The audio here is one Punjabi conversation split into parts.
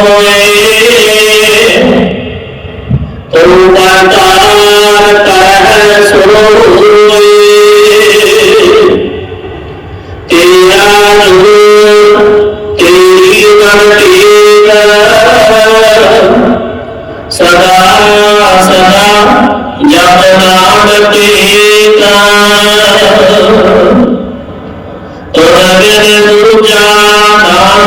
Oh, yeah.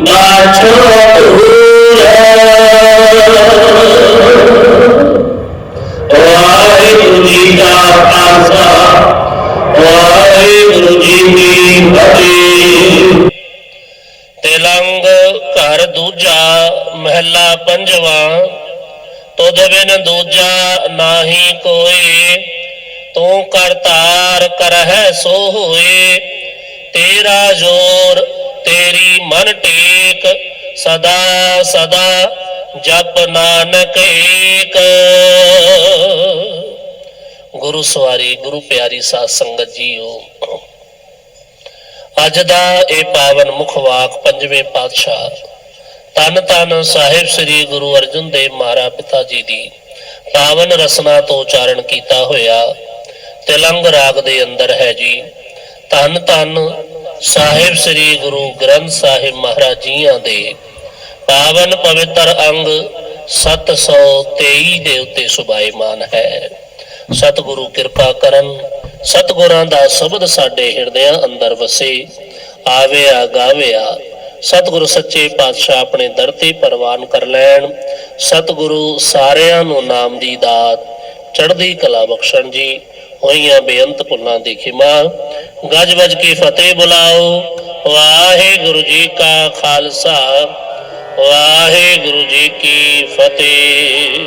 ਬਾਛੋ ਧੂਰ ਜਿਨ ਜਪਿਆ ਤਿਸ ਗੋਵਰ ਹਾਰ ਤਿਸ ਕੈ ਸੰਗ ਤਰੈ ਸੰਸਾਰ ਕਹੋ ਨਾਨਕ ਪ੍ਰਭ ਲੋਚਾ ਪੂਰ ਸੰਗ ਜਗਾ ਕੀ ਬਾਛੋ ਧੂਰ ਵਾਹਿਗੁਰੂ ਜੀ ਕਾ ਖਾਲਸਾ ਵਾਹਿਗੁਰੂ ਜੀ ਕੀ ਫਤਿਹ ਤਿਲੰਗ ਘਰ ਦੂਜਾ ਮਹਿਲਾ ਪੰਜਵਾ ਤੁਧ ਬਿਨ ਦੂਜਾ ਨਾਹੀ ਕੋਈ ਤੂੰ ਕਰਤਾਰ ਕਰਹਿ ਸੋ ਹੋਏ ਤੇਰਾ ਜੋਰ ਤੇਰੀ ਮਨ ਟੇਕ, ਸਦਾ ਸਦਾ ਜਪ ਨਾਨਕ ਏਕ। ਗੁਰੂ ਸਵਾਰੀ, ਗੁਰੂ ਪਿਆਰੀ ਸਾਧ ਸੰਗਤ ਜੀਓ, ਅੱਜ ਦਾ ਇਹ ਪਾਵਨ ਮੁਖ ਵਾਕ ਪੰਜਵੇਂ ਪਾਤਸ਼ਾਹ ਤਨ ਤਨ ਸਾਹਿਬ ਸ੍ਰੀ ਗੁਰੂ ਅਰਜਨ ਦੇਵ ਮਹਾਰਾ ਪਿਤਾ ਜੀ ਦੀ ਪਾਵਨ ਰਸਨਾ ਤੋਂ ਉਚਾਰਨ ਕੀਤਾ ਹੋਇਆ ਤਿਲੰਗ ਰਾਗ ਦੇ ਅੰਦਰ ਹੈ ਜੀ। ਤਨ ਤਨ ਸਾਹਿਬ ਸ੍ਰੀ ਗੁਰੂ ਗ੍ਰੰਥ ਸਾਹਿਬ ਮਹਾਰਾਜ ਜੀਆਂ ਦੇ ਪਾਵਨ ਪਵਿੱਤਰ ਅੰਗ 723 ਦੇ ਉੱਤੇ ਸੁਭਾਈਮਾਨ ਹੈ। ਸਤਿਗੁਰੂ ਕਿਰਪਾ ਕਰਨ, ਸਤਿਗੁਰਾਂ ਦਾ ਸ਼ਬਦ ਸਾਡੇ ਹਿਰਦਿਆਂ ਅੰਦਰ ਵਸੇ ਆਵੇ ਆਵਿਆ, ਗਾਵਿਆ। ਸਤਿਗੁਰੂ ਸੱਚੇ ਪਾਤਸ਼ਾਹ ਆਪਣੇ ਦਰ ਤੇ ਪ੍ਰਵਾਨ ਕਰ ਲੈਣ। ਸਤਿਗੁਰੂ ਸਾਰਿਆਂ ਨੂੰ ਨਾਮ ਦੀ ਦਾਤ, ਚੜ੍ਹਦੀ ਕਲਾ ਬਖਸ਼ਣ ਜੀ। ਹੋਈਆਂ ਬੇਅੰਤ ਪੁੰਨਾਂ ਦੀ ਖਿਮਾ। ਗੱਜ ਵੱਜ ਕੇ ਫਤਿਹ ਬੁਲਾਓ। ਵਾਹਿਗੁਰੂ ਜੀ ਕਾ ਖਾਲਸਾ। ਵਾਹਿਗੁਰੂ ਜੀ ਕੀ ਫਤਿਹ।